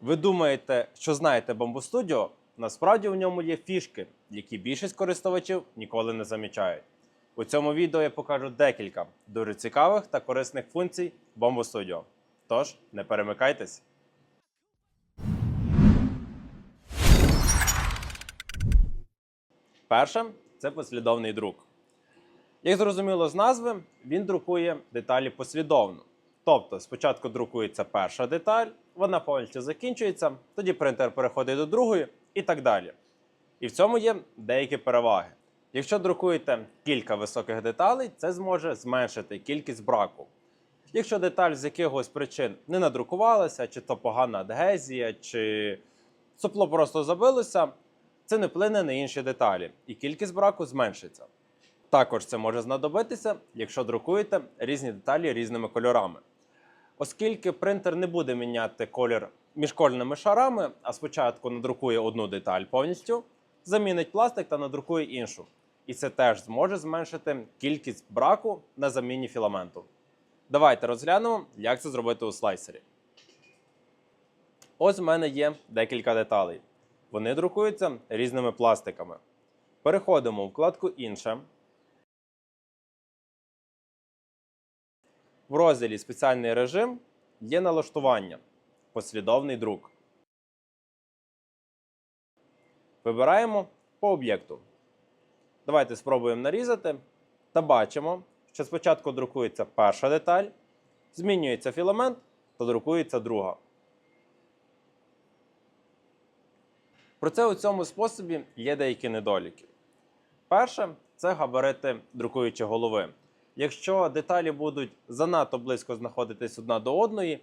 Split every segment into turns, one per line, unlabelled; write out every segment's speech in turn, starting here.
Ви думаєте, що знаєте Studio? Насправді в ньому є фішки, які більшість користувачів ніколи не замічають. У цьому відео я покажу декілька дуже цікавих та корисних функцій Bamboo Studio. Тож, не перемикайтесь. Перше це послідовний друк. Як зрозуміло з назви, він друкує деталі послідовно. Тобто, спочатку друкується перша деталь, вона повністю закінчується, тоді принтер переходить до другої і так далі. І в цьому є деякі переваги. Якщо друкуєте кілька високих деталей, це зможе зменшити кількість браку. Якщо деталь з якихось причин не надрукувалася, чи то погана адгезія, чи сопло просто забилося, це не вплине на інші деталі, і кількість браку зменшиться. Також це може знадобитися, якщо друкуєте різні деталі різними кольорами. Оскільки принтер не буде міняти колір між кольними шарами, а спочатку надрукує одну деталь повністю, замінить пластик та надрукує іншу. І це теж зможе зменшити кількість браку на заміні філаменту. Давайте розглянемо, як це зробити у слайсері. Ось в мене є декілька деталей. Вони друкуються різними пластиками. Переходимо у вкладку Інше. В розділі Спеціальний режим є налаштування послідовний друк. Вибираємо по об'єкту. Давайте спробуємо нарізати та бачимо, що спочатку друкується перша деталь, змінюється філамент та друкується друга. Проте у цьому способі є деякі недоліки. Перше це габарити друкуючої голови. Якщо деталі будуть занадто близько знаходитись одна до одної,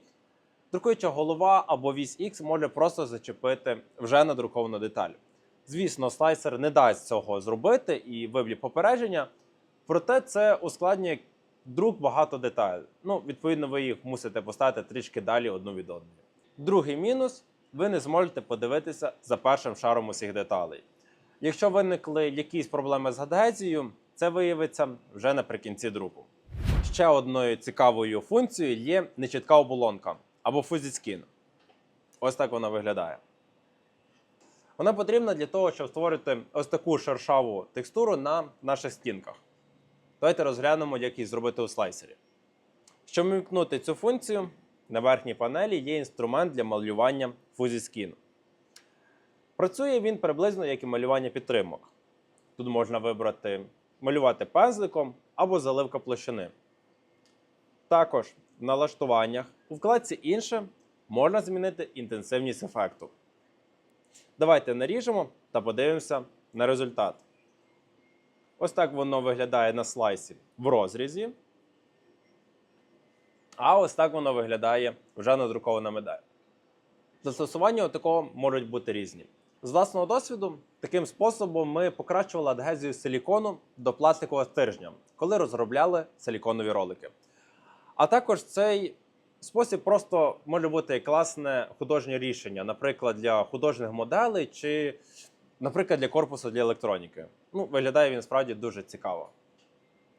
друкуюча голова або вісь X може просто зачепити вже надруковану деталь. Звісно, слайсер не дасть цього зробити і виб'є попередження, проте це ускладнює друк багато деталей. Ну, відповідно, ви їх мусите поставити трішки далі одну від одної. Другий мінус ви не зможете подивитися за першим шаром усіх деталей. Якщо виникли якісь проблеми з адгезією, це виявиться вже наприкінці друку. Ще одною цікавою функцією є нечітка оболонка або skin. Ось так вона виглядає. Вона потрібна для того, щоб створити ось таку шершаву текстуру на наших стінках. Давайте розглянемо, як її зробити у слайсері. Щоб вимкнути цю функцію, на верхній панелі є інструмент для малювання Fuzzy Працює він приблизно як і малювання підтримок. Тут можна вибрати малювати пензликом або заливка площини. Також в налаштуваннях у вкладці Інше можна змінити інтенсивність ефекту. Давайте наріжемо та подивимося на результат. Ось так воно виглядає на слайсі в розрізі. А ось так воно виглядає вже надрукована медаль. Застосування такого можуть бути різні. З власного досвіду, таким способом ми покращували адгезію силікону до пластикового стержня, коли розробляли силіконові ролики. А також цей спосіб просто може бути класне художнє рішення, наприклад, для художніх моделей чи, наприклад, для корпусу для електроніки. Ну, виглядає він справді дуже цікаво.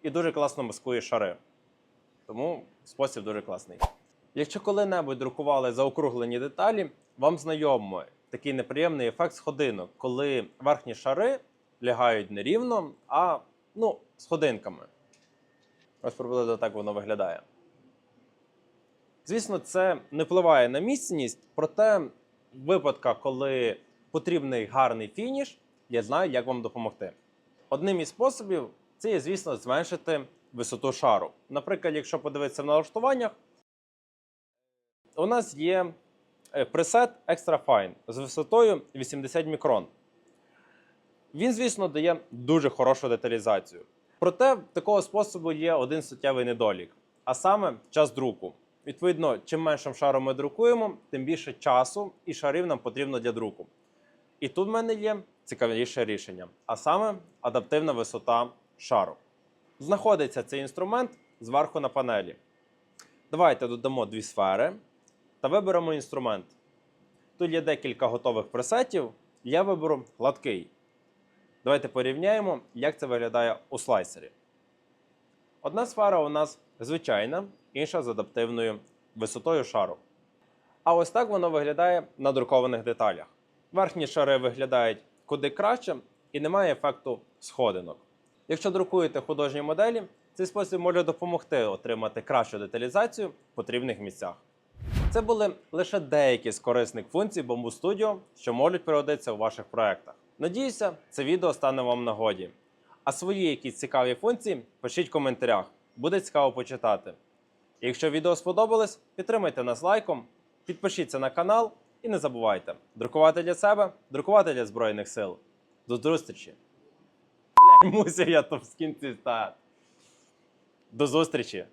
І дуже класно маскує шари. Тому спосіб дуже класний. Якщо коли-небудь друкували заокруглені деталі, вам знайомо такий неприємний ефект сходинок, коли верхні шари лягають не рівно, а ну, сходинками. Ось приблизно так воно виглядає. Звісно, це не впливає на міцність, проте в випадках, коли потрібний гарний фініш, я знаю, як вам допомогти. Одним із способів це є, звісно, зменшити висоту шару. Наприклад, якщо подивитися в налаштуваннях, у нас є пресет Extra Fine з висотою 80 мікрон. Він, звісно, дає дуже хорошу деталізацію. Проте такого способу є один суттєвий недолік, а саме час друку. Відповідно, чим меншим шаром ми друкуємо, тим більше часу і шарів нам потрібно для друку. І тут в мене є цікавіше рішення, а саме адаптивна висота шару. Знаходиться цей інструмент зверху на панелі. Давайте додамо дві сфери та виберемо інструмент. Тут є декілька готових пресетів. Я виберу гладкий. Давайте порівняємо, як це виглядає у слайсері. Одна сфера у нас звичайна, інша з адаптивною висотою шару. А ось так воно виглядає на друкованих деталях. Верхні шари виглядають куди краще і немає ефекту сходинок. Якщо друкуєте художні моделі, цей спосіб може допомогти отримати кращу деталізацію в потрібних місцях. Це були лише деякі з корисних функцій Bamboo Studio, що можуть пригодитися у ваших проектах. Надіюся, це відео стане вам нагоді. А свої якісь цікаві функції пишіть в коментарях, буде цікаво почитати. І Якщо відео сподобалось, підтримайте нас лайком, підпишіться на канал і не забувайте друкувати для себе, друкувати для Збройних сил. До зустрічі! Бля, мусив я то в кінці стати. До зустрічі!